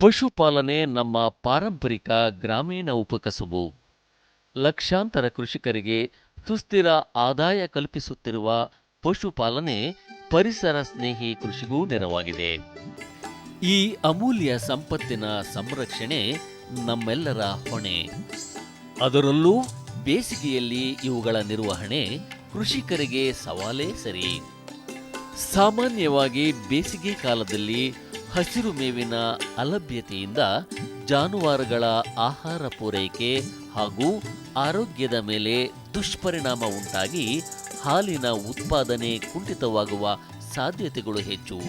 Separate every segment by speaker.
Speaker 1: ಪಶುಪಾಲನೆ ನಮ್ಮ ಪಾರಂಪರಿಕ ಗ್ರಾಮೀಣ ಉಪಕಸುಬು. ಲಕ್ಷಾಂತರ ಕೃಷಿಕರಿಗೆ ಸುಸ್ಥಿರ ಆದಾಯ ಕಲ್ಪಿಸುತ್ತಿರುವ ಪಶುಪಾಲನೆ ಪರಿಸರ ಸ್ನೇಹಿ ಕೃಷಿಗೂ ನೆರವಾಗಿದೆ. ಈ ಅಮೂಲ್ಯ ಸಂಪತ್ತಿನ ಸಂರಕ್ಷಣೆ ನಮ್ಮೆಲ್ಲರ ಹೊಣೆ. ಅದರಲ್ಲೂ ಬೇಸಿಗೆಯಲ್ಲಿ ಇವುಗಳ ನಿರ್ವಹಣೆ ಕೃಷಿಕರಿಗೆ ಸವಾಲೇ ಸರಿ. ಸಾಮಾನ್ಯವಾಗಿ ಬೇಸಿಗೆ ಕಾಲದಲ್ಲಿ ಹಸಿರು ಮೇವಿನ ಅಲಭ್ಯತೆಯಿಂದ ಜಾನುವಾರುಗಳ ಆಹಾರ ಪೂರೈಕೆ ಹಾಗೂ ಆರೋಗ್ಯದ ಮೇಲೆ ದುಷ್ಪರಿಣಾಮ ಉಂಟಾಗಿ ಹಾಲಿನ ಉತ್ಪಾದನೆ ಕುಂಠಿತವಾಗುವ ಸಾಧ್ಯತೆಗಳು ಹೆಚ್ಚು.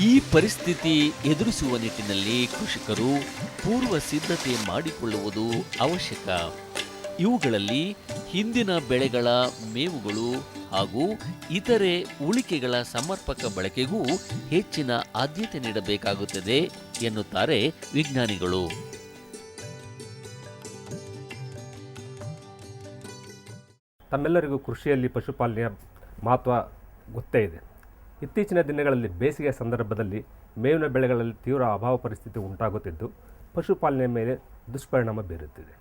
Speaker 1: ಈ ಪರಿಸ್ಥಿತಿ ಎದುರಿಸುವ ನಿಟ್ಟಿನಲ್ಲಿ ಕೃಷಿಕರು ಪೂರ್ವ ಸಿದ್ಧತೆ ಮಾಡಿಕೊಳ್ಳುವುದು ಅವಶ್ಯಕ. ಇವುಗಳಲ್ಲಿ ಹಿಂದಿನ ಬೆಳೆಗಳ ಮೇವುಗಳು ಹಾಗೂ ಇತರೆ ಉಳಿಕೆಗಳ ಸಮರ್ಪಕ ಬಳಕೆಗೂ ಹೆಚ್ಚಿನ ಆದ್ಯತೆ ನೀಡಬೇಕಾಗುತ್ತದೆ ಎನ್ನುತ್ತಾರೆ ವಿಜ್ಞಾನಿಗಳು.
Speaker 2: ತಮ್ಮೆಲ್ಲರಿಗೂ ಕೃಷಿಯಲ್ಲಿ ಪಶುಪಾಲನೆಯ ಮಹತ್ವ ಗೊತ್ತೇ ಇದೆ. ಇತ್ತೀಚಿನ ದಿನಗಳಲ್ಲಿ ಬೇಸಿಗೆ ಸಂದರ್ಭದಲ್ಲಿ ಮೇವಿನ ಬೆಳೆಗಳಲ್ಲಿ ತೀವ್ರ ಅಭಾವ ಪರಿಸ್ಥಿತಿ ಉಂಟಾಗುತ್ತಿದ್ದು, ಪಶುಪಾಲನೆಯ ಮೇಲೆ ದುಷ್ಪರಿಣಾಮ ಬೀರುತ್ತಿದೆ.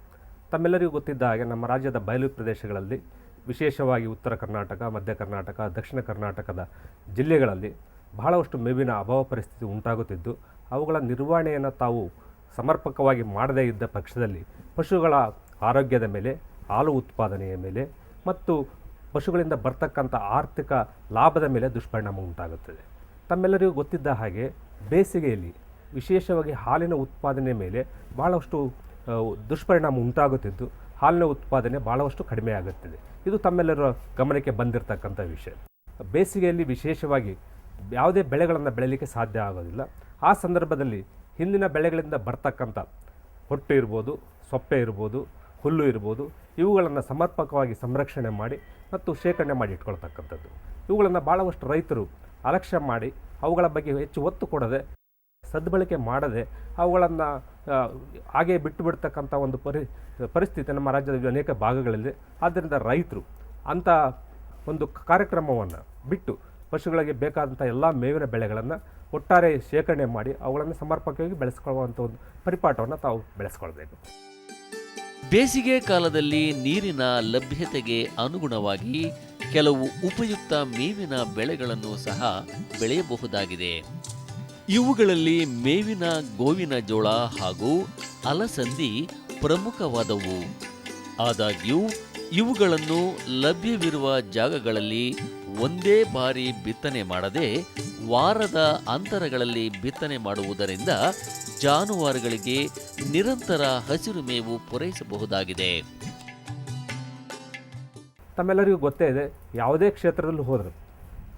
Speaker 2: ತಮ್ಮೆಲ್ಲರಿಗೂ ಗೊತ್ತಿದ್ದ ಹಾಗೆ ನಮ್ಮ ರಾಜ್ಯದ ಬಯಲು ಪ್ರದೇಶಗಳಲ್ಲಿ ವಿಶೇಷವಾಗಿ ಉತ್ತರ ಕರ್ನಾಟಕ, ಮಧ್ಯ ಕರ್ನಾಟಕ, ದಕ್ಷಿಣ ಕರ್ನಾಟಕದ ಜಿಲ್ಲೆಗಳಲ್ಲಿ ಬಹಳಷ್ಟು ಮೇವಿನ ಅಭಾವ ಪರಿಸ್ಥಿತಿ ಉಂಟಾಗುತ್ತಿದ್ದು, ಅವುಗಳ ನಿರ್ವಹಣೆಯನ್ನು ತಾವು ಸಮರ್ಪಕವಾಗಿ ಮಾಡದೇ ಇದ್ದ ಪಕ್ಷದಲ್ಲಿ ಪಶುಗಳ ಆರೋಗ್ಯದ ಮೇಲೆ, ಹಾಲು ಉತ್ಪಾದನೆಯ ಮೇಲೆ ಮತ್ತು ಪಶುಗಳಿಂದ ಬರ್ತಕ್ಕಂಥ ಆರ್ಥಿಕ ಲಾಭದ ಮೇಲೆ ದುಷ್ಪರಿಣಾಮ ಉಂಟಾಗುತ್ತದೆ. ತಮ್ಮೆಲ್ಲರಿಗೂ ಗೊತ್ತಿದ್ದ ಹಾಗೆ ಬೇಸಿಗೆಯಲ್ಲಿ ವಿಶೇಷವಾಗಿ ಹಾಲಿನ ಉತ್ಪಾದನೆ ಮೇಲೆ ಭಾಳಷ್ಟು ದುಷ್ಪರಿಣಾಮ ಉಂಟಾಗುತ್ತಿದ್ದು, ಹಾಲಿನ ಉತ್ಪಾದನೆ ಭಾಳಷ್ಟು ಕಡಿಮೆ ಆಗುತ್ತಿದೆ ಇದು ತಮ್ಮೆಲ್ಲರ ಗಮನಕ್ಕೆ ಬಂದಿರತಕ್ಕಂಥ ವಿಷಯ. ಬೇಸಿಗೆಯಲ್ಲಿ ವಿಶೇಷವಾಗಿ ಯಾವುದೇ ಬೆಳೆಗಳನ್ನು ಬೆಳೀಲಿಕ್ಕೆ ಸಾಧ್ಯ ಆಗೋದಿಲ್ಲ. ಆ ಸಂದರ್ಭದಲ್ಲಿ ಹಿಂದಿನ ಬೆಳೆಗಳಿಂದ ಬರ್ತಕ್ಕಂಥ ಹೊಟ್ಟು ಇರ್ಬೋದು, ಸೊಪ್ಪೆ ಇರ್ಬೋದು, ಹುಲ್ಲು ಇರ್ಬೋದು, ಇವುಗಳನ್ನು ಸಮರ್ಪಕವಾಗಿ ಸಂರಕ್ಷಣೆ ಮಾಡಿ ಮತ್ತು ಶೇಖರಣೆ ಮಾಡಿ ಇಟ್ಕೊಳ್ತಕ್ಕಂಥದ್ದು. ಇವುಗಳನ್ನು ಭಾಳಷ್ಟು ರೈತರು ಅಲಕ್ಷ್ಯ ಮಾಡಿ ಅವುಗಳ ಬಗ್ಗೆ ಹೆಚ್ಚು ಒತ್ತು ಕೊಡದೆ, ಸದ್ಬಳಕೆ ಮಾಡದೆ ಅವುಗಳನ್ನು ಹಾಗೆ ಬಿಟ್ಟು ಬಿಡ್ತಕ್ಕಂಥ ಒಂದು ಪರಿ, ಪರಿಸ್ಥಿತಿ ನಮ್ಮ ರಾಜ್ಯದ ಅನೇಕ ಭಾಗಗಳಲ್ಲಿ. ಆದ್ದರಿಂದ ರೈತರು ಅಂಥ ಒಂದು ಕಾರ್ಯಕ್ರಮವನ್ನು ಬಿಟ್ಟು ಪಶುಗಳಿಗೆ ಬೇಕಾದಂಥ ಎಲ್ಲ ಮೇವಿನ ಬೆಳೆಗಳನ್ನು ಒಟ್ಟಾರೆ ಶೇಖರಣೆ ಮಾಡಿ ಅವುಗಳನ್ನು ಸಮರ್ಪಕವಾಗಿ ಬೆಳೆಸ್ಕೊಳ್ಳುವಂಥ ಒಂದು ಪರಿಪಾಠವನ್ನು ತಾವು ಬೆಳೆಸ್ಕೊಳ್ಬೇಕು.
Speaker 1: ಬೇಸಿಗೆ ಕಾಲದಲ್ಲಿ ನೀರಿನ ಲಭ್ಯತೆಗೆ ಅನುಗುಣವಾಗಿ ಕೆಲವು ಉಪಯುಕ್ತ ಮೇವಿನ ಬೆಳೆಗಳನ್ನು ಸಹ ಬೆಳೆಯಬಹುದಾಗಿದೆ. ಇವುಗಳಲ್ಲಿ ಮೇವಿನ, ಗೋವಿನ ಜೋಳ ಹಾಗೂ ಅಲಸಂದಿ ಪ್ರಮುಖವಾದವು. ಆದಾಗ್ಯೂ, ಇವುಗಳನ್ನು ಲಭ್ಯವಿರುವ ಜಾಗಗಳಲ್ಲಿ ಒಂದೇ ಬಾರಿ ಬಿತ್ತನೆ ಮಾಡದೆ ವಾರದ ಅಂತರಗಳಲ್ಲಿ ಬಿತ್ತನೆ ಮಾಡುವುದರಿಂದ ಜಾನುವಾರುಗಳಿಗೆ ನಿರಂತರ ಹಸಿರು ಮೇವು ಪೂರೈಸಬಹುದಾಗಿದೆ.
Speaker 2: ತಮ್ಮೆಲ್ಲರಿಗೂ ಗೊತ್ತೇ ಇದೆ, ಯಾವುದೇ ಕ್ಷೇತ್ರದಲ್ಲಿ ಹೋದರೂ.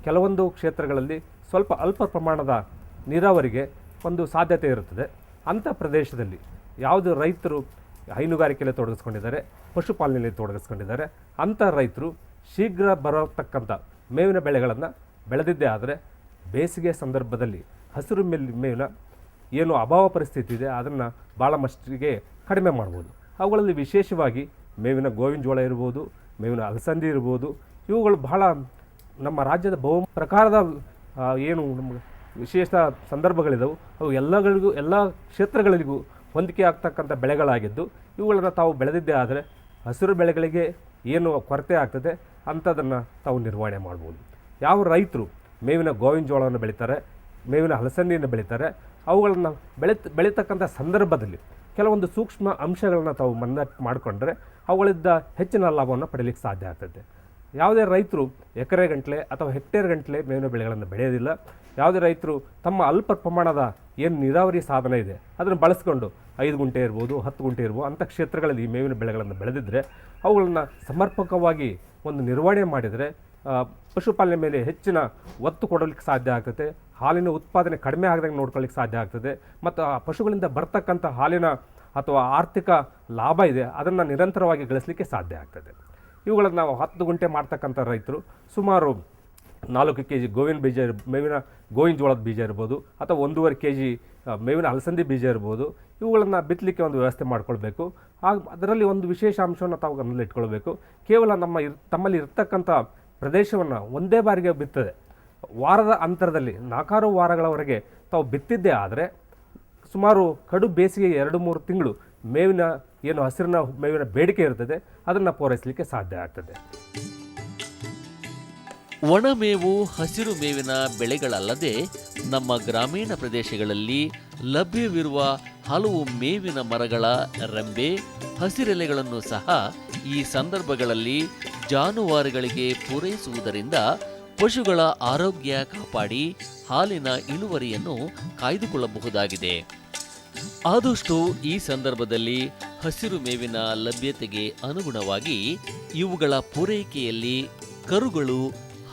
Speaker 2: ಕೆಲವೊಂದು ಕ್ಷೇತ್ರಗಳಲ್ಲಿ ಸ್ವಲ್ಪ ಅಲ್ಪ ಪ್ರಮಾಣದ ನೀರಾವರಿಗೆ ಒಂದು ಸಾಧ್ಯತೆ ಇರುತ್ತದೆ. ಅಂಥ ಪ್ರದೇಶದಲ್ಲಿ ಯಾವುದು ರೈತರು ಹೈನುಗಾರಿಕೆಯಲ್ಲಿ ತೊಡಗಿಸ್ಕೊಂಡಿದ್ದಾರೆ, ಪಶುಪಾಲನೆಯಲ್ಲಿ ತೊಡಗಿಸ್ಕೊಂಡಿದ್ದಾರೆ ಅಂಥ ರೈತರು ಶೀಘ್ರ ಬರತಕ್ಕಂಥ ಮೇವಿನ ಬೆಳೆಗಳನ್ನು ಬೆಳೆದಿದ್ದೇ ಆದರೆ ಬೇಸಿಗೆ ಸಂದರ್ಭದಲ್ಲಿ ಹಸಿರು ಮೇಲ್ ಮೇವಿನ ಏನು ಅಭಾವ ಪರಿಸ್ಥಿತಿ ಇದೆ, ಅದನ್ನು ಭಾಳ ಮಷ್ಟಿಗೆ ಕಡಿಮೆ ಮಾಡ್ಬೋದು. ಅವುಗಳಲ್ಲಿ ವಿಶೇಷವಾಗಿ ಮೇವಿನ ಗೋವಿನ ಜೋಳ ಇರ್ಬೋದು, ಮೇವಿನ ಅಲಸಂದಿ ಇರ್ಬೋದು, ಇವುಗಳು ಬಹಳ ನಮ್ಮ ರಾಜ್ಯದ ಬಹು ಪ್ರಕಾರದ ಏನು ನಮ್ಮ ವಿಶೇಷ ಸಂದರ್ಭಗಳಿದ್ದವು ಅವು ಎಲ್ಲಗಳಿಗೂ, ಎಲ್ಲ ಕ್ಷೇತ್ರಗಳಿಗೂ ಹೊಂದಿಕೆ ಆಗ್ತಕ್ಕಂಥ ಬೆಳೆಗಳಾಗಿದ್ದು, ಇವುಗಳನ್ನು ತಾವು ಬೆಳೆದಿದ್ದೇ ಆದರೆ ಹಸಿರು ಬೆಳೆಗಳಿಗೆ ಏನು ಕೊರತೆ ಆಗ್ತದೆ ಅಂಥದನ್ನು ತಾವು ನಿರ್ವಹಣೆ ಮಾಡ್ಬೋದು. ಯಾವ ರೈತರು ಮೇವಿನ ಗೋವಿನ ಜೋಳವನ್ನು ಬೆಳೀತಾರೆ, ಮೇವಿನ ಹಲಸಂದಿಯನ್ನು ಬೆಳೀತಾರೆ, ಅವುಗಳನ್ನು ಬೆಳೆತ, ಬೆಳೀತಕ್ಕಂಥ ಸಂದರ್ಭದಲ್ಲಿ ಕೆಲವೊಂದು ಸೂಕ್ಷ್ಮ ಅಂಶಗಳನ್ನು ತಾವು ಮನ್ನ ಮಾಡಿಕೊಂಡ್ರೆ ಅವುಗಳಿಂದ ಹೆಚ್ಚಿನ ಲಾಭವನ್ನು ಪಡೀಲಿಕ್ಕೆ ಸಾಧ್ಯ ಆಗ್ತದೆ. ಯಾವುದೇ ರೈತರು ಎಕರೆ ಗಂಟಲೆ ಅಥವಾ ಹೆಕ್ಟೇರ್ ಗಂಟಲೆ ಮೇವಿನ ಬೆಳೆಗಳನ್ನು ಬೆಳೆಯೋದಿಲ್ಲ. ಯಾವುದೇ ರೈತರು ತಮ್ಮ ಅಲ್ಪ ಪ್ರಮಾಣದ ಏನು ನೀರಾವರಿ ಸಾಧನ ಇದೆ, ಅದನ್ನು ಬಳಸ್ಕೊಂಡು ಐದು ಗುಂಟೆ ಇರ್ಬೋದು, ಹತ್ತು ಗುಂಟೆ ಇರ್ಬೋದು ಅಂಥ ಕ್ಷೇತ್ರಗಳಲ್ಲಿ ಈ ಮೇವಿನ ಬೆಳೆಗಳನ್ನು ಬೆಳೆದಿದ್ದರೆ ಅವುಗಳನ್ನು ಸಮರ್ಪಕವಾಗಿ ಒಂದು ನಿರ್ವಹಣೆ ಮಾಡಿದರೆ ಪಶುಪಾಲನೆ ಮೇಲೆ ಹೆಚ್ಚಿನ ಒತ್ತು ಕೊಡಲಿಕ್ಕೆ ಸಾಧ್ಯ ಆಗ್ತದೆ, ಹಾಲಿನ ಉತ್ಪಾದನೆ ಕಡಿಮೆ ಆಗದಂಗೆ ನೋಡ್ಕೊಳ್ಳಿಕ್ಕೆ ಸಾಧ್ಯ ಆಗ್ತದೆ, ಮತ್ತು ಆ ಪಶುಗಳಿಂದ ಬರ್ತಕ್ಕಂಥ ಹಾಲಿನ ಅಥವಾ ಆರ್ಥಿಕ ಲಾಭ ಇದೆ, ಅದನ್ನು ನಿರಂತರವಾಗಿ ಗಳಿಸಲಿಕ್ಕೆ ಸಾಧ್ಯ ಆಗ್ತದೆ. ಇವುಗಳನ್ನು ನಾವು ಹತ್ತು ಗುಂಟೆ ಮಾಡ್ತಕ್ಕಂಥ ರೈತರು. ಸುಮಾರು ನಾಲ್ಕು ಕೆ ಜಿ ಗೋವಿನ ಬೀಜ ಮೇವಿನ ಗೋವಿನ ಜೋಳದ ಬೀಜ ಇರ್ಬೋದು, ಅಥವಾ ಒಂದೂವರೆ ಕೆ ಜಿ ಮೇವಿನ ಅಲಸಂದಿ ಬೀಜ ಇರ್ಬೋದು, ಇವುಗಳನ್ನು ಬಿತ್ತಲಿಕ್ಕೆ ಒಂದು ವ್ಯವಸ್ಥೆ ಮಾಡಿಕೊಳ್ಬೇಕು. ಆಗ ಅದರಲ್ಲಿ ಒಂದು ವಿಶೇಷ ಅಂಶವನ್ನು ತಾವು ಗಮನದಲ್ಲಿ ಇಟ್ಕೊಳ್ಬೇಕು. ಕೇವಲ ನಮ್ಮ ಇರ್, ತಮ್ಮಲ್ಲಿ ಇರ್ತಕ್ಕಂಥ ಪ್ರದೇಶವನ್ನು ಒಂದೇ ಬಾರಿಗೆ ಬಿತ್ತದೆ. ವಾರದ ಅಂತರದಲ್ಲಿ, ನಾಲ್ಕಾರು ವಾರಗಳವರೆಗೆ ತಾವು ಬಿತ್ತಿದ್ದೇ ಆದರೆ, ಸುಮಾರು ಕಡು ಬೇಸಿಗೆ ಎರಡು ಮೂರು ತಿಂಗಳು ಮೇವಿನ ಏನು ಹಸಿರಿನ ಮೇವಿನ ಬೇಡಿಕೆ ಇರ್ತದೆ, ಅದನ್ನು ಪೂರೈಸಲಿಕ್ಕೆ ಸಾಧ್ಯ ಆಗ್ತದೆ.
Speaker 1: ಒಣಮೇವು ಹಸಿರು ಮೇವಿನ ಬೆಳೆಗಳಲ್ಲದೆ ನಮ್ಮ ಗ್ರಾಮೀಣ ಪ್ರದೇಶಗಳಲ್ಲಿ ಲಭ್ಯವಿರುವ ಹಲವು ಮೇವಿನ ಮರಗಳ ರೆಂಬೆ, ಹಸಿರೆಲೆಗಳನ್ನು ಸಹ ಈ ಸಂದರ್ಭಗಳಲ್ಲಿ ಜಾನುವಾರುಗಳಿಗೆ ಪೂರೈಸುವುದರಿಂದ ಪಶುಗಳ ಆರೋಗ್ಯ ಕಾಪಾಡಿ ಹಾಲಿನ ಇಳುವರಿಯನ್ನು ಕಾಯ್ದುಕೊಳ್ಳಬಹುದಾಗಿದೆ. ಆದಷ್ಟು ಈ ಸಂದರ್ಭದಲ್ಲಿ ಹಸಿರು ಮೇವಿನ ಲಭ್ಯತೆಗೆ ಅನುಗುಣವಾಗಿ ಇವುಗಳ ಪೂರೈಕೆಯಲ್ಲಿ ಕರುಗಳು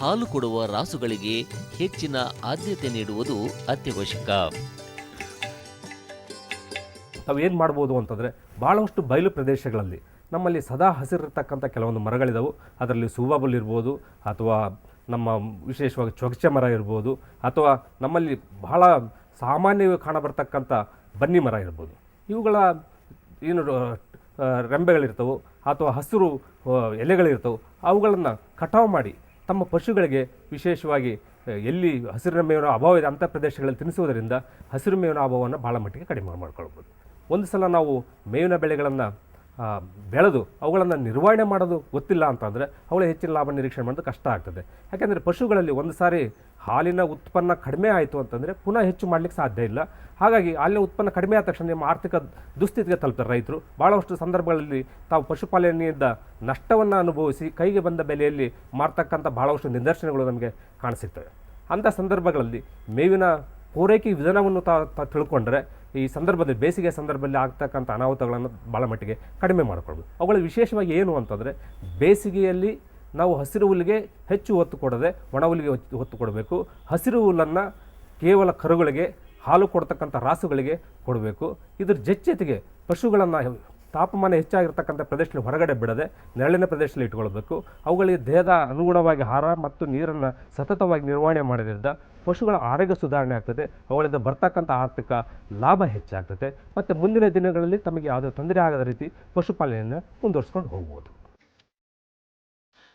Speaker 1: ಹಾಲು ಕೊಡುವ ರಾಸುಗಳಿಗೆ ಹೆಚ್ಚಿನ ಆದ್ಯತೆ ನೀಡುವುದು ಅತ್ಯವಶ್ಯಕ.
Speaker 2: ನಾವು ಏನು ಮಾಡ್ಬೋದು ಅಂತಂದರೆ ಭಾಳಷ್ಟು ಬಯಲು ಪ್ರದೇಶಗಳಲ್ಲಿ ನಮ್ಮಲ್ಲಿ ಸದಾ ಹಸಿರಿರ್ತಕ್ಕಂಥ ಕೆಲವೊಂದು ಮರಗಳಿದಾವೆ. ಅದರಲ್ಲಿ ಸೂಬಾಬುಲ್ ಇರ್ಬೋದು, ಅಥವಾ ನಮ್ಮ ವಿಶೇಷವಾಗಿ ಚೊಗಚೆ ಮರ ಇರ್ಬೋದು, ಅಥವಾ ನಮ್ಮಲ್ಲಿ ಬಹಳ ಸಾಮಾನ್ಯವಾಗಿ ಕಾಣಬರ್ತಕ್ಕಂಥ ಬನ್ನಿ ಮರ ಇರ್ಬೋದು. ಇವುಗಳ ಏನು ರೆಂಬೆಗಳಿರ್ತವೆ ಅಥವಾ ಹಸಿರು ಎಲೆಗಳಿರ್ತವೆ ಅವುಗಳನ್ನು ಕಟಾವು ಮಾಡಿ ತಮ್ಮ ಪಶುಗಳಿಗೆ ವಿಶೇಷವಾಗಿ ಎಲ್ಲಿ ಹಸಿರಿನ ಮೇವಿನ ಅಭಾವ ಇದೆ ಅಂಥ ಪ್ರದೇಶಗಳಲ್ಲಿ ತಿನ್ನಿಸುವುದರಿಂದ ಹಸಿರು ಮೇವಿನ ಅಭಾವವನ್ನು ಭಾಳ ಮಟ್ಟಿಗೆ ಕಡಿಮೆ ಮಾಡ್ಕೊಳ್ಬೋದು. ಒಂದು ಸಲ ನಾವು ಮೇವಿನ ಬೆಳೆಗಳನ್ನು ಬೆಳೆದು ಅವುಗಳನ್ನು ನಿರ್ವಹಣೆ ಮಾಡೋದು ಗೊತ್ತಿಲ್ಲ ಅಂತಂದರೆ ಅವುಗಳ ಹೆಚ್ಚಿನ ಲಾಭ ನಿರೀಕ್ಷಣೆ ಮಾಡೋದು ಕಷ್ಟ ಆಗ್ತದೆ. ಯಾಕೆಂದರೆ ಪಶುಗಳಲ್ಲಿ ಒಂದು ಸಾರಿ ಹಾಲಿನ ಉತ್ಪನ್ನ ಕಡಿಮೆ ಆಯಿತು ಅಂತಂದರೆ ಪುನಃ ಹೆಚ್ಚು ಮಾಡಲಿಕ್ಕೆ ಸಾಧ್ಯ ಇಲ್ಲ. ಹಾಗಾಗಿ ಹಾಲಿನ ಉತ್ಪನ್ನ ಕಡಿಮೆ ಆದ ತಕ್ಷಣ ನಿಮ್ಮ ಆರ್ಥಿಕ ದುಸ್ಥಿತಿಗೆ ತಲುಪ್ತಾರೆ ರೈತರು. ಭಾಳಷ್ಟು ಸಂದರ್ಭಗಳಲ್ಲಿ ತಾವು ಪಶುಪಾಲನೆಯಿಂದ ನಷ್ಟವನ್ನು ಅನುಭವಿಸಿ ಕೈಗೆ ಬಂದ ಬೆಲೆಯಲ್ಲಿ ಮಾರ್ತಕ್ಕಂಥ ಭಾಳಷ್ಟು ನಿದರ್ಶನಗಳು ನಮಗೆ ಕಾಣಸಿಗ್ತವೆ ಅಂಥ ಸಂದರ್ಭಗಳಲ್ಲಿ ಮೇವಿನ ಪೂರೈಕೆ ವಿಧಾನವನ್ನು ತಿಳ್ಕೊಂಡ್ರೆ ಈ ಸಂದರ್ಭದಲ್ಲಿ, ಬೇಸಿಗೆ ಸಂದರ್ಭದಲ್ಲಿ ಆಗ್ತಕ್ಕಂಥ ಅನಾಹುತಗಳನ್ನು ಭಾಳ ಮಟ್ಟಿಗೆ ಕಡಿಮೆ ಮಾಡಿಕೊಳ್ಬೋದು ಅವುಗಳ ವಿಶೇಷವಾಗಿ ಏನು ಅಂತಂದರೆ, ಬೇಸಿಗೆಯಲ್ಲಿ ನಾವು ಹಸಿರು ಹುಲ್ಲಿಗೆ ಹೆಚ್ಚು ಒತ್ತು ಕೊಡದೆ ಒಣ ಹುಲ್ಲಿಗೆ ಹೊತ್ತು ಕೊಡಬೇಕು. ಹಸಿರು ಹುಲ್ಲನ್ನು ಕೇವಲ ಕರುಗಳಿಗೆ, ಹಾಲು ಕೊಡ್ತಕ್ಕಂಥ ರಾಸುಗಳಿಗೆ ಕೊಡಬೇಕು. ಇದ್ರ ಜೊತೆಗೆ ಪಶುಗಳನ್ನು ತಾಪಮಾನ ಹೆಚ್ಚಾಗಿರ್ತಕ್ಕಂಥ ಪ್ರದೇಶದಲ್ಲಿ ಹೊರಗಡೆ ಬಿಡದೆ ನೆರಳಿನ ಪ್ರದೇಶದಲ್ಲಿ ಇಟ್ಕೊಳ್ಬೇಕು. ಅವುಗಳಿಗೆ ದೇಹದ ಅನುಗುಣವಾಗಿ ಆಹಾರ ಮತ್ತು ನೀರನ್ನು ಸತತವಾಗಿ ನಿರ್ವಹಣೆ ಮಾಡೋದ್ರಿಂದ ಪಶುಗಳ ಆರೋಗ್ಯ ಸುಧಾರಣೆ ಆಗ್ತದೆ. ಅವುಗಳಿಂದ ಬರ್ತಕ್ಕಂಥ ಆರ್ಥಿಕ ಲಾಭ ಹೆಚ್ಚಾಗ್ತದೆ. ಮತ್ತು ಮುಂದಿನ ದಿನಗಳಲ್ಲಿ ತಮಗೆ ಯಾವುದೇ ತೊಂದರೆ ಆಗದ ರೀತಿ ಪಶುಪಾಲನೆಯನ್ನು ಮುಂದುವರಿಸ್ಕೊಂಡು ಹೋಗ್ಬೋದು.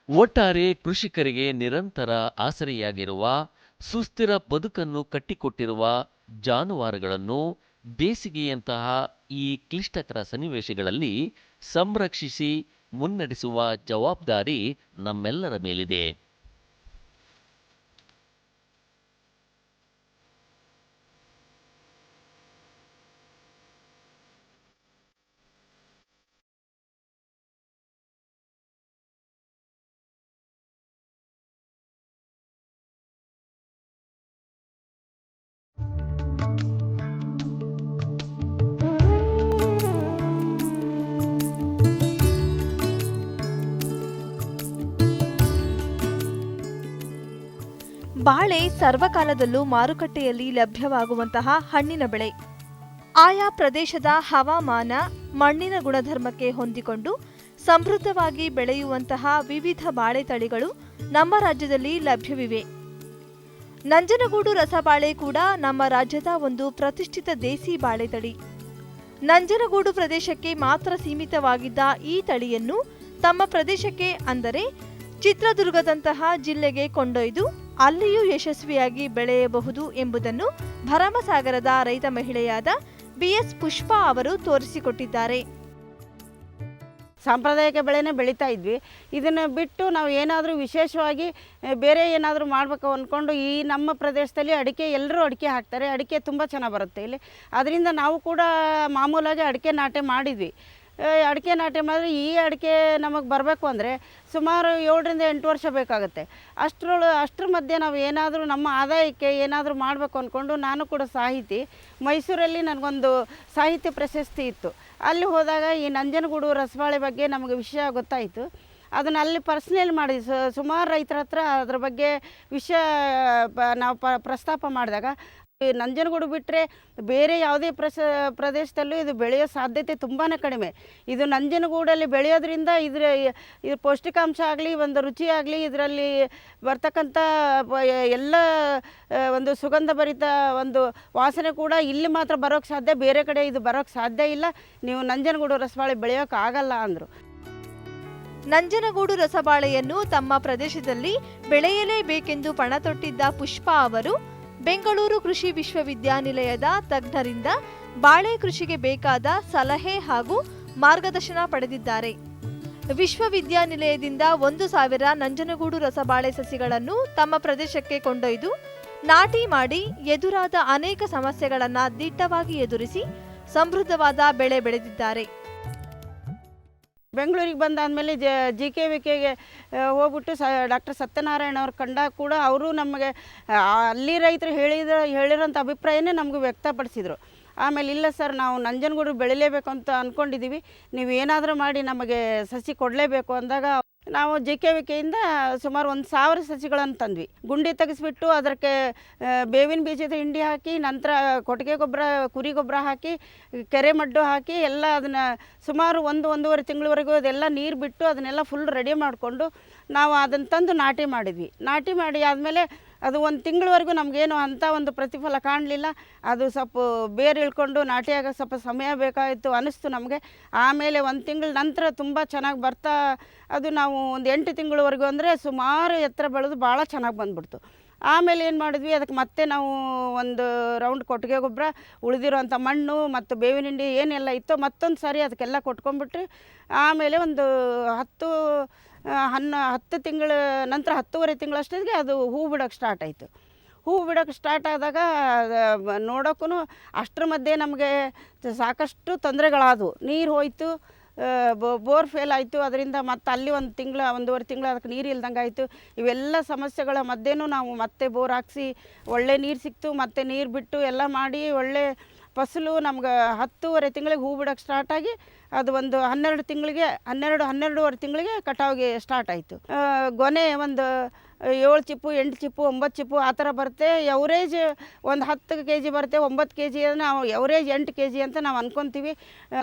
Speaker 1: ಒಟ್ಟಾರೆ ಕೃಷಿಕರಿಗೆ ನಿರಂತರ ಆಸರೆಯಾಗಿರುವ ಸುಸ್ಥಿರ ಬದುಕನ್ನು ಕಟ್ಟಿಕೊಟ್ಟಿರುವ ಜಾನುವಾರುಗಳನ್ನು ಬೇಸಿಗೆಯಂತಹ ಈ ಕ್ಲಿಷ್ಟಕರ ಸನ್ನಿವೇಶಗಳಲ್ಲಿ ಸಂರಕ್ಷಿಸಿ ಮುನ್ನಡೆಸುವ ಜವಾಬ್ದಾರಿ ನಮ್ಮೆಲ್ಲರ ಮೇಲಿದೆ.
Speaker 3: ಬಾಳೆ ಸರ್ವಕಾಲದಲ್ಲೂ ಮಾರುಕಟ್ಟೆಯಲ್ಲಿ ಲಭ್ಯವಾಗುವಂತಹ ಹಣ್ಣಿನ ಬೆಳೆ. ಆಯಾ ಪ್ರದೇಶದ ಹವಾಮಾನ ಮಣ್ಣಿನ ಗುಣಧರ್ಮಕ್ಕೆ ಹೊಂದಿಕೊಂಡು ಸಮೃದ್ಧವಾಗಿ ಬೆಳೆಯುವಂತಹ ವಿವಿಧ ಬಾಳೆ ತಳಿಗಳು ನಮ್ಮ ರಾಜ್ಯದಲ್ಲಿ ಲಭ್ಯವಿವೆ. ನಂಜನಗೂಡು ರಸಬಾಳೆ ಕೂಡ ನಮ್ಮ ರಾಜ್ಯದ ಒಂದು ಪ್ರತಿಷ್ಠಿತ ದೇಸಿ ಬಾಳೆ ತಳಿ. ನಂಜನಗೂಡು ಪ್ರದೇಶಕ್ಕೆ ಮಾತ್ರ ಸೀಮಿತವಾಗಿದ್ದ ಈ ತಳಿಯನ್ನು ತಮ್ಮ ಪ್ರದೇಶಕ್ಕೆ ಅಂದರೆ ಚಿತ್ರದುರ್ಗದಂತಹ ಜಿಲ್ಲೆಗೆ ಕೊಂಡೊಯ್ದು ಅಲ್ಲಿಯೂ ಯಶಸ್ವಿಯಾಗಿ ಬೆಳೆಯಬಹುದು ಎಂಬುದನ್ನು ಭರಮಸಾಗರದ ರೈತ ಮಹಿಳೆಯಾದ ಬಿಎಸ್ ಪುಷ್ಪಾ ಅವರು ತೋರಿಸಿಕೊಟ್ಟಿದ್ದಾರೆ.
Speaker 4: ಸಾಂಪ್ರದಾಯಿಕ ಬೆಳೆನೇ ಬೆಳೀತಾ ಇದ್ವಿ. ಇದನ್ನು ಬಿಟ್ಟು ನಾವು ಏನಾದರೂ ವಿಶೇಷವಾಗಿ ಬೇರೆ ಏನಾದರೂ ಮಾಡಬೇಕು ಅಂದ್ಕೊಂಡು ಈ ನಮ್ಮ ಪ್ರದೇಶದಲ್ಲಿ ಅಡಿಕೆ ಎಲ್ಲರೂ ಅಡಿಕೆ ಹಾಕ್ತಾರೆ. ಅಡಿಕೆ ತುಂಬ ಚೆನ್ನಾಗಿ ಬರುತ್ತೆ ಇಲ್ಲಿ. ಅದರಿಂದ ನಾವು ಕೂಡ ಮಾಮೂಲಾಗಿ ಅಡಿಕೆ ನಾಟೆ ಮಾಡಿದ್ವಿ. ಅಡಿಕೆ ನಾಟಿ ಮಾಡಿದ್ರೆ ಈ ಅಡಿಕೆ ನಮಗೆ ಬರಬೇಕು ಅಂದರೆ ಸುಮಾರು ಏಳರಿಂದ ಎಂಟು ವರ್ಷ ಬೇಕಾಗುತ್ತೆ. ಅಷ್ಟರೊಳ, ಅಷ್ಟರ ಮಧ್ಯೆ ನಾವು ಏನಾದರೂ ನಮ್ಮ ಆದಾಯಕ್ಕೆ ಏನಾದರೂ ಮಾಡಬೇಕು ಅಂದ್ಕೊಂಡು ನಾನು ಕೂಡ ಸಾಹಿತಿ. ಮೈಸೂರಲ್ಲಿ ನನಗೊಂದು ಸಾಹಿತ್ಯ ಪ್ರಶಸ್ತಿ ಇತ್ತು. ಅಲ್ಲಿ ಹೋದಾಗ ಈ ನಂಜನಗೂಡು ರಸಬಾಳೆ ಬಗ್ಗೆ ನಮಗೆ ವಿಷಯ ಗೊತ್ತಾಯಿತು. ಅದನ್ನು ಅಲ್ಲಿ ಪರ್ಸ್ನಲ್ ಮಾಡಿ ಸುಮಾರು ರೈತರ ಹತ್ರ ಅದ್ರ ಬಗ್ಗೆ ವಿಷಯ ನಾವು ಪ, ಪ್ರಸ್ತಾಪ ಮಾಡಿದಾಗ ನಂಜನಗೂಡು ಬಿಟ್ಟರೆ ಬೇರೆ ಯಾವುದೇ ಪ್ರಸ, ಪ್ರದೇಶದಲ್ಲೂ ಇದು ಬೆಳೆಯೋ ಸಾಧ್ಯತೆ ತುಂಬಾ ಕಡಿಮೆ. ಇದು ನಂಜನಗೂಡಲ್ಲಿ ಬೆಳೆಯೋದ್ರಿಂದ ಇದರ, ಇದು ಪೌಷ್ಟಿಕಾಂಶ ಆಗಲಿ, ಒಂದು ರುಚಿ ಆಗಲಿ, ಇದರಲ್ಲಿ ಬರ್ತಕ್ಕಂಥ ಎಲ್ಲ ಒಂದು ಸುಗಂಧಭರಿತ ಒಂದು ವಾಸನೆ ಕೂಡ ಇಲ್ಲಿ ಮಾತ್ರ ಬರೋಕ್ಕೆ ಸಾಧ್ಯ, ಬೇರೆ ಕಡೆ ಇದು ಬರೋಕ್ಕೆ ಸಾಧ್ಯ ಇಲ್ಲ. ನೀವು ನಂಜನಗೂಡು ರಸಬಾಳೆ ಬೆಳೆಯೋಕೆ ಆಗಲ್ಲ ಅಂದರು.
Speaker 3: ನಂಜನಗೂಡು ರಸಬಾಳೆಯನ್ನು ತಮ್ಮ ಪ್ರದೇಶದಲ್ಲಿ ಬೆಳೆಯಲೇಬೇಕೆಂದು ಪಣತೊಟ್ಟಿದ್ದ ಪುಷ್ಪ ಅವರು ಬೆಂಗಳೂರು ಕೃಷಿ ವಿಶ್ವವಿದ್ಯಾನಿಲಯದ ತಜ್ಞರಿಂದ ಬಾಳೆ ಕೃಷಿಗೆ ಬೇಕಾದ ಸಲಹೆ ಹಾಗೂ ಮಾರ್ಗದರ್ಶನ ಪಡೆದಿದ್ದಾರೆ. ವಿಶ್ವವಿದ್ಯಾನಿಲಯದಿಂದ ಒಂದು ಸಾವಿರ ನಂಜನಗೂಡು ರಸಬಾಳೆ ಸಸಿಗಳನ್ನು ತಮ್ಮ ಪ್ರದೇಶಕ್ಕೆ ಕೊಂಡೊಯ್ದು, ನಾಟಿ ಮಾಡಿ ಎದುರಾದ ಅನೇಕ ಸಮಸ್ಯೆಗಳನ್ನು ದಿಟ್ಟವಾಗಿ ಎದುರಿಸಿ ಸಮೃದ್ಧವಾದ ಬೆಳೆ ಬೆಳೆದಿದ್ದಾರೆ.
Speaker 4: ಬೆಂಗಳೂರಿಗೆ ಬಂದಾದಮೇಲೆ ಜ ಜಿ ಕೆ ವಿ ಕೆಗೆ ಹೋಗ್ಬಿಟ್ಟು ಸ, ಡಾಕ್ಟರ್ ಸತ್ಯನಾರಾಯಣ ಅವ್ರು ಕಂಡಾಗ ಕೂಡ ಅವರು ನಮಗೆ ಅಲ್ಲಿ ರೈತರು ಹೇಳಿದ, ಹೇಳಿರೋಂಥ ಅಭಿಪ್ರಾಯನೇ ನಮಗೆ ವ್ಯಕ್ತಪಡಿಸಿದರು. ಆಮೇಲೆ ಇಲ್ಲ ಸರ್, ನಾವು ನಂಜನಗೂಡು ಬೆಳಿಲೇಬೇಕು ಅಂತ ಅಂದ್ಕೊಂಡಿದ್ದೀವಿ ನೀವು ಏನಾದರೂ ಮಾಡಿ ನಮಗೆ ಸಸಿ ಕೊಡಲೇಬೇಕು ಅಂದಾಗ ನಾವು ಜೆ ಕೆ ವಿ ಕೆಯಿಂದ ಸುಮಾರು ಒಂದು ಸಾವಿರ ಸಸಿಗಳನ್ನು ತಂದ್ವಿ. ಗುಂಡಿ ತೆಗೆಸ್ಬಿಟ್ಟು ಅದಕ್ಕೆ ಬೇವಿನ ಬೀಜದ ಹಿಂಡಿ ಹಾಕಿ, ನಂತರ ಕೊಟ್ಟಿಗೆ ಗೊಬ್ಬರ, ಕುರಿ ಗೊಬ್ಬರ ಹಾಕಿ, ಕೆರೆ ಮಡ್ಡು ಹಾಕಿ, ಎಲ್ಲ ಅದನ್ನು ಸುಮಾರು ಒಂದು ಒಂದೂವರೆ ತಿಂಗಳವರೆಗೂ ಅದೆಲ್ಲ ನೀರು ಬಿಟ್ಟು ಅದನ್ನೆಲ್ಲ ಫುಲ್ ರೆಡಿ ಮಾಡಿಕೊಂಡು ನಾವು ಅದನ್ನು ತಂದು ನಾಟಿ ಮಾಡಿದ್ವಿ. ನಾಟಿ ಮಾಡಿ ಆದಮೇಲೆ ಅದು ಒಂದು ತಿಂಗಳವರೆಗೂ ನಮಗೇನು ಅಂಥ ಒಂದು ಪ್ರತಿಫಲ ಕಾಣಲಿಲ್ಲ. ಅದು ಸ್ವಲ್ಪ ಬೇರೆ ಇಳ್ಕೊಂಡು ನಾಟಿಯಾಗ ಸ್ವಲ್ಪ ಸಮಯ ಬೇಕಾಯಿತು ಅನ್ನಿಸ್ತು ನಮಗೆ. ಆಮೇಲೆ ಒಂದು ತಿಂಗಳ ನಂತರ ತುಂಬ ಚೆನ್ನಾಗಿ ಬರ್ತಾ, ಅದು ನಾವು ಒಂದು ಎಂಟು ತಿಂಗಳವರೆಗೂ ಅಂದರೆ ಸುಮಾರು ಎತ್ತರ ಬೆಳೆದು ಭಾಳ ಚೆನ್ನಾಗಿ ಬಂದ್ಬಿಡ್ತು. ಆಮೇಲೆ ಏನು ಮಾಡಿದ್ವಿ ಅದಕ್ಕೆ ಮತ್ತೆ ನಾವು ಒಂದು ರೌಂಡ್ ಕೊಟ್ಟಿಗೆ ಗೊಬ್ಬರ, ಉಳಿದಿರೋಂಥ ಮಣ್ಣು ಮತ್ತು ಬೇವಿನ ಹಿಂಡಿ ಏನೆಲ್ಲ ಇತ್ತೋ ಮತ್ತೊಂದು ಸಾರಿ ಅದಕ್ಕೆಲ್ಲ ಕೊಟ್ಕೊಂಡ್ಬಿಟ್ರಿ. ಆಮೇಲೆ ಒಂದು ಹತ್ತು ಹನ್ನ ಹತ್ತು ತಿಂಗಳ ನಂತರ ಹತ್ತುವರೆ ತಿಂಗಳಷ್ಟೊತ್ತಿಗೆ ಅದು ಹೂ ಬಿಡೋಕ್ಕೆ ಸ್ಟಾರ್ಟ್ ಆಯಿತು. ಹೂ ಬಿಡೋಕ್ಕೆ ಸ್ಟಾರ್ಟ್ ಆದಾಗ ನೋಡೋಕ್ಕೂ ಅಷ್ಟರ ಮಧ್ಯೆ ನಮಗೆ ಸಾಕಷ್ಟು ತೊಂದರೆಗಳಾದವು. ನೀರು ಹೋಯಿತು ಬೋರ್ ಫೇಲ್ ಆಯಿತು. ಅದರಿಂದ ಮತ್ತೆ ಅಲ್ಲಿ ಒಂದು ತಿಂಗಳ, ಒಂದೂವರೆ ತಿಂಗಳು ಅದಕ್ಕೆ ನೀರು ಇಲ್ದಂಗೆ ಆಯಿತು. ಇವೆಲ್ಲ ಸಮಸ್ಯೆಗಳ ಮಧ್ಯೆನೂ ನಾವು ಮತ್ತೆ ಬೋರ್ ಹಾಕ್ಸಿ ಒಳ್ಳೆ ನೀರು ಸಿಕ್ತು, ಮತ್ತೆ ನೀರು ಬಿಟ್ಟು ಎಲ್ಲ ಮಾಡಿ ಒಳ್ಳೆ ಫಸಲು ನಮ್ಗೆ ಹತ್ತೂವರೆ ತಿಂಗಳಿಗೆ ಹೂ ಬಿಡೋಕ್ಕೆ ಸ್ಟಾರ್ಟ್ ಆಗಿ ಅದು ಒಂದು ಹನ್ನೆರಡು ತಿಂಗಳಿಗೆ, ಹನ್ನೆರಡು, ಹನ್ನೆರಡೂವರೆ ತಿಂಗಳಿಗೆ ಕಟಾವಿಗೆ ಸ್ಟಾರ್ಟ್ ಆಯಿತು. ಗೊನೆ ಒಂದು ಏಳು ಚಿಪ್ಪು, ಎಂಟು ಚಿಪ್ಪು, ಒಂಬತ್ತು ಚಿಪ್ಪು ಆ ಥರ ಬರುತ್ತೆ. ಎವರೇಜ್ ಒಂದು ಹತ್ತು ಕೆ ಜಿ ಬರುತ್ತೆ, ಒಂಬತ್ತು ಕೆ ಜಿ ನಾವು ಎವರೇಜ್ ಎಂಟು ಕೆ ಜಿ ಅಂತ ನಾವು ಅಂದ್ಕೊತೀವಿ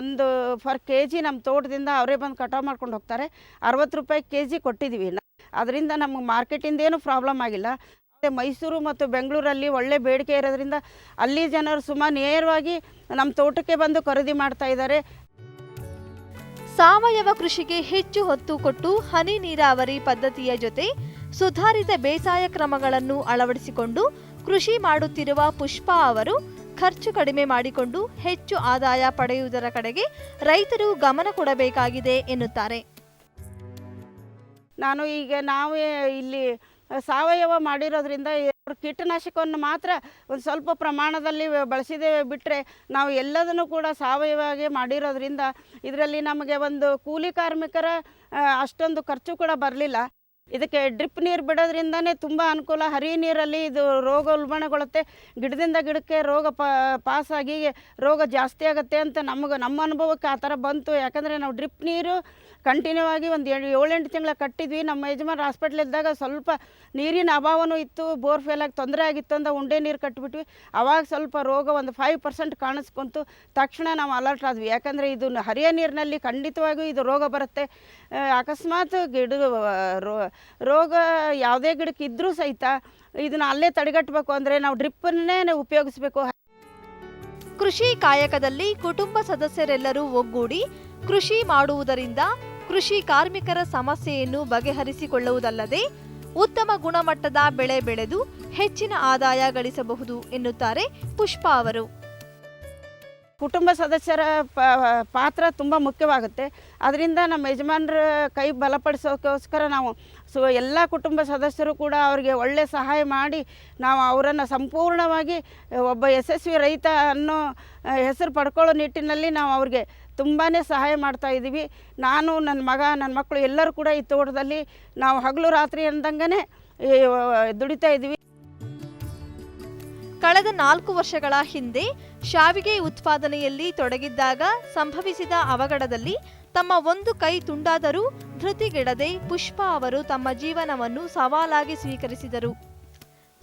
Speaker 4: ಒಂದು ಫರ್ ಕೆ ಜಿ ನಮ್ಮ ತೋಟದಿಂದ ಅವರೇ ಬಂದು ಕಟಾವು ಮಾಡ್ಕೊಂಡು ಹೋಗ್ತಾರೆ. ಅರವತ್ತು ರೂಪಾಯಿ ಕೆ ಜಿ ಕೊಟ್ಟಿದ್ದೀವಿ. ಅದರಿಂದ ನಮಗೆ ಮಾರ್ಕೆಟಿಂದ ಏನು ಪ್ರಾಬ್ಲಮ್ ಆಗಿಲ್ಲ. ಮತ್ತೆ ಮೈಸೂರು ಮತ್ತು ಬೆಂಗಳೂರಲ್ಲಿ ಒಳ್ಳೆ ಬೇಡಿಕೆ ಇರೋದ್ರಿಂದ ಅಲ್ಲಿ ಜನರು ಸುಮಾರು ನೇರವಾಗಿ ನಮ್ಮ ತೋಟಕ್ಕೆ ಬಂದು ಖರೀದಿ ಮಾಡ್ತಾ ಇದ್ದಾರೆ.
Speaker 3: ಸಾವಯವ ಕೃಷಿಗೆ ಹೆಚ್ಚು ಹೊತ್ತು ಕೊಟ್ಟು ಹನಿ ನೀರಾವರಿ ಪದ್ಧತಿಯ ಜೊತೆ ಸುಧಾರಿತ ಬೇಸಾಯ ಕ್ರಮಗಳನ್ನು ಅಳವಡಿಸಿಕೊಂಡು ಕೃಷಿ ಮಾಡುತ್ತಿರುವ ಪುಷ್ಪಾ ಅವರು ಖರ್ಚು ಕಡಿಮೆ ಮಾಡಿಕೊಂಡು ಹೆಚ್ಚು ಆದಾಯ ಪಡೆಯುವುದರ ಕಡೆಗೆ ರೈತರು ಗಮನ ಕೊಡಬೇಕಾಗಿದೆ ಎನ್ನುತ್ತಾರೆ.
Speaker 4: ನಾನು ಈಗ ನಾವೇ ಇಲ್ಲಿ ಸಾವಯವ ಮಾಡಿರೋದ್ರಿಂದ ಕೀಟನಾಶಕವನ್ನು ಮಾತ್ರ ಒಂದು ಸ್ವಲ್ಪ ಪ್ರಮಾಣದಲ್ಲಿ ಬಳಸಿದ್ದೇವೆ ಬಿಟ್ಟರೆ ನಾವು ಎಲ್ಲದನ್ನು ಕೂಡ ಸಾವಯವಾಗಿ ಮಾಡಿರೋದ್ರಿಂದ ಇದರಲ್ಲಿ ನಮಗೆ ಒಂದು ಕೂಲಿ ಕಾರ್ಮಿಕರ ಅಷ್ಟೊಂದು ಖರ್ಚು ಕೂಡ ಬರಲಿಲ್ಲ. ಇದಕ್ಕೆ ಡ್ರಿಪ್ ನೀರು ಬಿಡೋದ್ರಿಂದನೇ ತುಂಬ ಅನುಕೂಲ. ಹರಿ ನೀರಲ್ಲಿ ಇದು ರೋಗ ಉಲ್ಬಣಗೊಳ್ಳುತ್ತೆ. ಗಿಡದಿಂದ ಗಿಡಕ್ಕೆ ರೋಗ ಪ, ಪಾಸಾಗಿ ರೋಗ ಜಾಸ್ತಿ ಆಗುತ್ತೆ ಅಂತ ನಮಗೆ, ನಮ್ಮ ಅನುಭವಕ್ಕೆ ಆ ಥರ ಬಂತು. ಯಾಕಂದರೆ ನಾವು ಡ್ರಿಪ್ ನೀರು ಕಂಟಿನ್ಯೂ ಆಗಿ ಒಂದು ಏಳು ಏಳೆಂಟು ತಿಂಗಳ ಕಟ್ಟಿದ್ವಿ. ನಮ್ಮ ಯಜಮಾನ್ ಹಾಸ್ಪಿಟ್ಲ್ ಇದ್ದಾಗ ಸ್ವಲ್ಪ ನೀರಿನ ಅಭಾವನೂ ಇತ್ತು. ಬೋರ್ ಫೇಲ್ ಆಗಿ ತೊಂದರೆ ಆಗಿತ್ತು ಅಂದ ಉಂಡೆ ನೀರು ಕಟ್ಟಿಬಿಟ್ವಿ ಅವಾಗ ಸ್ವಲ್ಪ ರೋಗ ಒಂದು ಫೈವ್ ಪರ್ಸೆಂಟ್ ಕಾಣಿಸ್ಕೊಂತು. ತಕ್ಷಣ ನಾವು ಅಲರ್ಟ್ ಆದ್ವಿ. ಯಾಕಂದರೆ ಇದು ಹರಿಯ ನೀರಿನಲ್ಲಿ ಖಂಡಿತವಾಗಿಯೂ ಇದು ರೋಗ ಬರುತ್ತೆ. ಅಕಸ್ಮಾತ್ ಗಿಡ ರೋಗ ಯಾವುದೇ ಗಿಡಕ್ಕೆ ಇದ್ದರೂ ಸಹಿತ ಇದನ್ನ ಅಲ್ಲೇ ತಡೆಗಟ್ಟಬೇಕು ಅಂದರೆ ನಾವು ಡ್ರಿಪ್ಪನ್ನೇ ಉಪಯೋಗಿಸಬೇಕು.
Speaker 3: ಕೃಷಿ ಕಾಯಕದಲ್ಲಿ ಕುಟುಂಬ ಸದಸ್ಯರೆಲ್ಲರೂ ಒಗ್ಗೂಡಿ ಕೃಷಿ ಮಾಡುವುದರಿಂದ ಕೃಷಿ ಕಾರ್ಮಿಕರ ಸಮಸ್ಯೆಯನ್ನು ಬಗೆಹರಿಸಿಕೊಳ್ಳುವುದಲ್ಲದೆ ಉತ್ತಮ ಗುಣಮಟ್ಟದ ಬೆಳೆ ಬೆಳೆದು ಹೆಚ್ಚಿನ ಆದಾಯ ಗಳಿಸಬಹುದು ಎನ್ನುತ್ತಾರೆ ಪುಷ್ಪಾ ಅವರು.
Speaker 4: ಕುಟುಂಬ ಸದಸ್ಯರ ಪಾತ್ರ ತುಂಬ ಮುಖ್ಯವಾಗುತ್ತೆ. ಅದರಿಂದ ನಮ್ಮ ಯಜಮಾನರ ಕೈ ಬಲಪಡಿಸೋಕ್ಕೋಸ್ಕರ ನಾವು ಸೊ, ಎಲ್ಲ ಕುಟುಂಬ ಸದಸ್ಯರು ಕೂಡ ಅವರಿಗೆ ಒಳ್ಳೆ ಸಹಾಯ ಮಾಡಿ ನಾವು ಅವರನ್ನು ಸಂಪೂರ್ಣವಾಗಿ ಒಬ್ಬ ಯಶಸ್ವಿ ರೈತ ಅನ್ನೋ, ಹೆಸರು ಪಡ್ಕೊಳ್ಳೋ ನಿಟ್ಟಿನಲ್ಲಿ ನಾವು ಅವ್ರಿಗೆ ತುಂಬಾ ಸಹಾಯ ಮಾಡ್ತಾ ಇದ್ದೀವಿ. ನಾನು ನನ್ನ ಮಗ ನನ್ನ ಮಕ್ಕಳು ಎಲ್ಲರೂ ಕೂಡ ಈ ತೋಟದಲ್ಲಿ ನಾವು ಹಗಲು ರಾತ್ರಿ ಅಂದಂಗೆ ದುಡಿತಾ ಇದ್ದೀವಿ.
Speaker 3: ಕಳೆದ ನಾಲ್ಕು ವರ್ಷಗಳ ಹಿಂದೆ ಶಾವಿಗೆ ಉತ್ಪಾದನೆಯಲ್ಲಿ ತೊಡಗಿದ್ದಾಗ ಸಂಭವಿಸಿದ ಅವಘಡದಲ್ಲಿ ತಮ್ಮ ಒಂದು ಕೈ ತುಂಡಾದರೂ ಧೃತಿಗೆಡದೆ ಪುಷ್ಪಾ ಅವರು ತಮ್ಮ ಜೀವನವನ್ನು ಸವಾಲಾಗಿ ಸ್ವೀಕರಿಸಿದರು.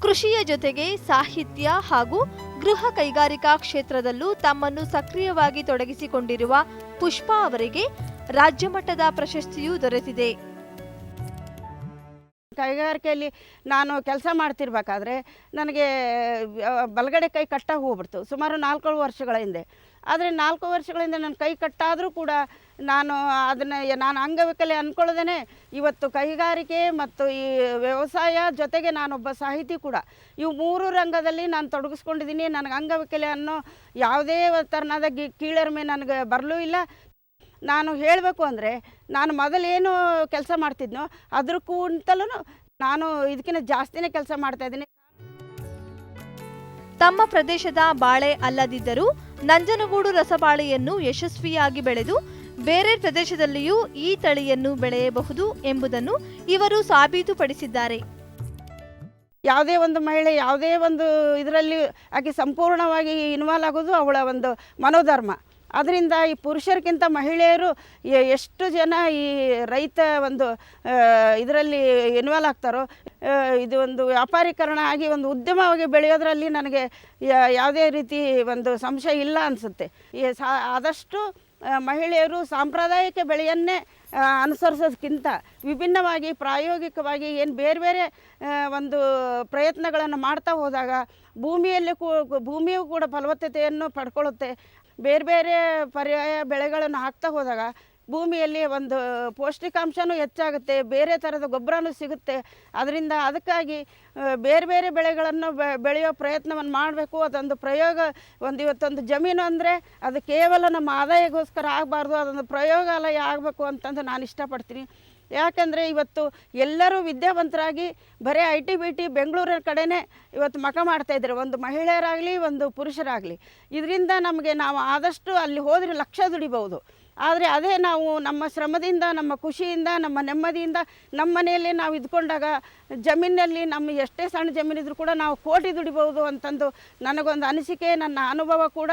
Speaker 3: ಕೃಷಿಯ ಜೊತೆಗೆ ಸಾಹಿತ್ಯ ಹಾಗೂ ಗೃಹ ಕೈಗಾರಿಕಾ ಕ್ಷೇತ್ರದಲ್ಲೂ ತಮ್ಮನ್ನು ಸಕ್ರಿಯವಾಗಿ ತೊಡಗಿಸಿಕೊಂಡಿರುವ ಪುಷ್ಪಾ ಅವರಿಗೆ ರಾಜ್ಯಮಟ್ಟದ ಪ್ರಶಸ್ತಿಯೂ ದೊರೆತಿದೆ.
Speaker 4: ಕೈಗಾರಿಕೆಯಲ್ಲಿ ನಾನು ಕೆಲಸ ಮಾಡ್ತಿರ್ಬೇಕಾದ್ರೆ ನನಗೆ ಬಲಗಡೆ ಕೈ ಕಟ್ಟಾಗಿ ಹೋಗ್ಬಿಡ್ತು. ಸುಮಾರು ನಾಲ್ಕು ವರ್ಷಗಳ ಹಿಂದೆ. ಆದರೆ ನಾಲ್ಕು ವರ್ಷಗಳಿಂದ ನನ್ನ ಕೈ ಕಟ್ಟಾದರೂ ಕೂಡ ನಾನು ಅದನ್ನು ನಾನು ಅಂಗವಿಕಲೆ ಅಂದ್ಕೊಳ್ಳೋದೇ ಇವತ್ತು ಕೈಗಾರಿಕೆ ಮತ್ತು ಈ ವ್ಯವಸಾಯ ಜೊತೆಗೆ ನಾನೊಬ್ಬ ಸಾಹಿತಿ ಕೂಡ. ಇವು ಮೂರು ರಂಗದಲ್ಲಿ ನಾನು ತೊಡಗಿಸ್ಕೊಂಡಿದ್ದೀನಿ. ನನಗೆ ಅಂಗವಿಕಲೆ ಅನ್ನೋ ಯಾವುದೇ ಥರನಾದ ಗಿ ಕೀಳರಿಮೆ ನನಗೆ ಬರಲೂ ಇಲ್ಲ. ನಾನು ಹೇಳಬೇಕು ಅಂದರೆ ನಾನು ಮೊದಲೇನು ಕೆಲಸ ಮಾಡ್ತಿದ್ನೋ ಅದ್ರ ಅದ್ರಕ್ಕಿಂತಲೂ ನಾನು ಇದಕ್ಕಿಂತ ಜಾಸ್ತಿನೇ ಕೆಲಸ ಮಾಡ್ತಾ ಇದ್ದೀನಿ.
Speaker 3: ತಮ್ಮ ಪ್ರದೇಶದ ಬಾಳೆ ಅಲ್ಲದಿದ್ದರೂ ನಂಜನಗೂಡು ರಸಬಾಳೆಯನ್ನು ಯಶಸ್ವಿಯಾಗಿ ಬೆಳೆದು ಬೇರೆ ಪ್ರದೇಶದಲ್ಲಿಯೂ ಈ ತಳಿಯನ್ನು ಬೆಳೆಯಬಹುದು ಎಂಬುದನ್ನು ಇವರು ಸಾಬೀತುಪಡಿಸಿದ್ದಾರೆ.
Speaker 4: ಯಾವುದೇ ಒಂದು ಮಹಿಳೆ ಯಾವುದೇ ಒಂದು ಇದರಲ್ಲಿ ಆಕೆ ಸಂಪೂರ್ಣವಾಗಿ ಇನ್ವಾಲ್ವ್ ಆಗೋದು ಅವಳ ಒಂದು ಮನೋಧರ್ಮ. ಅದರಿಂದ ಈ ಪುರುಷರಿಗಿಂತ ಮಹಿಳೆಯರು ಎಷ್ಟು ಜನ ಈ ರೈತ ಒಂದು ಇದರಲ್ಲಿ ಇನ್ವಾಲ್ವ್ ಆಗ್ತಾರೋ ಇದು ಒಂದು ವ್ಯಾಪಾರೀಕರಣ ಆಗಿ ಒಂದು ಉದ್ಯಮವಾಗಿ ಬೆಳೆಯೋದ್ರಲ್ಲಿ ನನಗೆ ಯಾವುದೇ ರೀತಿ ಒಂದು ಸಂಶಯ ಇಲ್ಲ ಅನಿಸುತ್ತೆ. ಸಾ, ಆದಷ್ಟು ಮಹಿಳೆಯರು ಸಾಂಪ್ರದಾಯಿಕ ಬೆಳೆಯನ್ನೇ ಅನುಸರಿಸೋದಕ್ಕಿಂತ ವಿಭಿನ್ನವಾಗಿ, ಪ್ರಾಯೋಗಿಕವಾಗಿ ಏನು ಬೇರೆ ಬೇರೆ ಒಂದು ಪ್ರಯತ್ನಗಳನ್ನು ಮಾಡ್ತಾ ಹೋದಾಗ ಭೂಮಿಯಲ್ಲಿ ಕೂ, ಭೂಮಿಯು ಕೂಡ ಫಲವತ್ತತೆಯನ್ನು ಪಡ್ಕೊಳ್ಳುತ್ತೆ. ಬೇರೆ ಬೇರೆ ಪರ್ಯಾಯ ಬೆಳೆಗಳನ್ನು ಹಾಕ್ತಾ ಹೋದಾಗ ಭೂಮಿಯಲ್ಲಿ ಒಂದು ಪೌಷ್ಟಿಕಾಂಶನೂ ಹೆಚ್ಚಾಗುತ್ತೆ, ಬೇರೆ ಥರದ ಗೊಬ್ಬರನೂ ಸಿಗುತ್ತೆ. ಅದರಿಂದ ಅದಕ್ಕಾಗಿ ಬೇರೆ ಬೇರೆ ಬೆಳೆಗಳನ್ನು ಬೆಳೆಯೋ ಪ್ರಯತ್ನವನ್ನು ಮಾಡಬೇಕು. ಅದೊಂದು ಪ್ರಯೋಗ, ಒಂದು ಇವತ್ತೊಂದು ಜಮೀನು ಅಂದರೆ ಅದು ಕೇವಲ ನಮ್ಮ ಆದಾಯಕ್ಕೋಸ್ಕರ ಆಗಬಾರ್ದು, ಅದೊಂದು ಪ್ರಯೋಗಾಲಯ ಆಗಬೇಕು ಅಂತಂದು ನಾನು ಇಷ್ಟಪಡ್ತೀನಿ. ಯಾಕಂದರೆ ಇವತ್ತು ಎಲ್ಲರೂ ವಿದ್ಯಾವಂತರಾಗಿ ಬರೀ ಐ ಟಿ ಬಿ ಟಿ ಬೆಂಗಳೂರಿನ ಕಡೆನೇ ಇವತ್ತು ಮಕ ಮಾಡ್ತಾ ಇದ್ದಾರೆ. ಒಂದು ಮಹಿಳೆಯರಾಗಲಿ, ಒಂದು ಪುರುಷರಾಗಲಿ. ಇದರಿಂದ ನಮಗೆ ನಾವು ಆದಷ್ಟು ಅಲ್ಲಿ ಹೋದರೆ ಲಕ್ಷ ದುಡಿಬಹುದು. ಆದರೆ ಅದೇ ನಾವು ನಮ್ಮ ಶ್ರಮದಿಂದ, ನಮ್ಮ ಖುಷಿಯಿಂದ, ನಮ್ಮ ನೆಮ್ಮದಿಯಿಂದ ನಮ್ಮ ಮನೆಯಲ್ಲಿ ನಾವು ಇದ್ಕೊಂಡಾಗ ಜಮೀನಲ್ಲಿ ನಮ್ಮ ಎಷ್ಟೇ ಸಣ್ಣ ಜಮೀನಿದ್ರು ಕೂಡ ನಾವು ಕೋಟಿ ದುಡಿಬೋದು ಅಂತಂದು ನನಗೊಂದು ಅನಿಸಿಕೆ, ನನ್ನ ಅನುಭವ ಕೂಡ